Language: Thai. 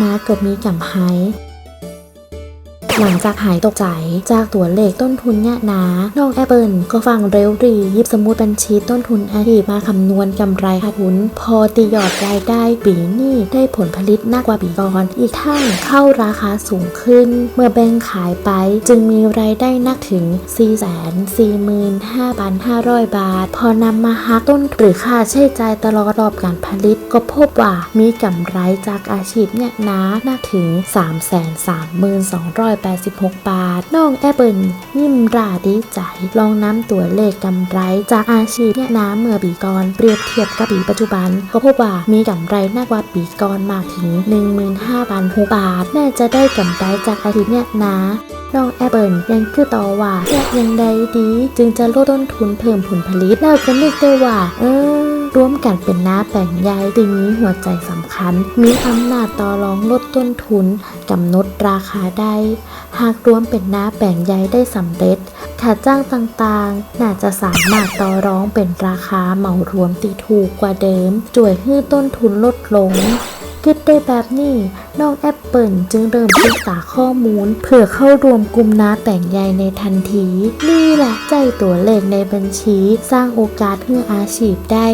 นาก็มีกำไฮ หลังจากหายตกใจจากตัวเลขต้นทุนเนี่ยนะน้องแอปเปิลก็ฟังเร็วรียิบสมุดบัญชีต้นทุนอาชีพมาคำนวณกำไรขาดทุน พอตียอดรายได้ปีนี้ได้ผลผลิตมากกว่าปีก่อน อีกทั้งเข้าราคาสูงขึ้น เมื่อแบ่งขายไปจึงมีรายได้นักถึง 445,500 บาท พอนำมาหักต้นหรือค่าใช้จ่ายตลอดรอบการผลิตก็พบว่ามีกำไรจากอาชีพเนี่ยนะนักถึง86 บาท น้องแอปเปิลยิ้มราดีใจ ลองน้ำตัวเลขกำไร จากอาชีพเนี่ยนะเมื่อปีก่อน เปรียบเทียบกับปีปัจจุบัน ก็พบว่ามีกำไรมากกว่าปีก่อนมากถึง 15,006บาทน่าจะได้กำไรจากอาชีพเนี่ยนะน้องแอปเปิลยังคือต่อว่าอยากยังใดดี จึงจะลดต้นทุนเพิ่มผลผลิตแล้วก็นึกได้ว่า เออ ร่วมกันเป็นน้าแบ่งใยจึงมีหัวใจสำคัญ มีอำนาจต่อรองลดต้นทุนกำหนดราคาได้ หากรวมเป็นน้าแบ่งใยได้สำเร็จค่าจ้างต่างๆ น่าจะสามารถต่อรองเป็นราคาเหมารวมตีถูกกว่าเดิมจ่วยให้ต้นทุนลดลงคิดได้แบบนี้น้องแอปเปิลจึงเริ่มศึกษาข้อมูล เพื่อเข้ารวมกลุ่มน้าแต่งใยในทันที นี่แหละใจตัวเลขในบัญชี สร้างโอกาสให้อาชีพได้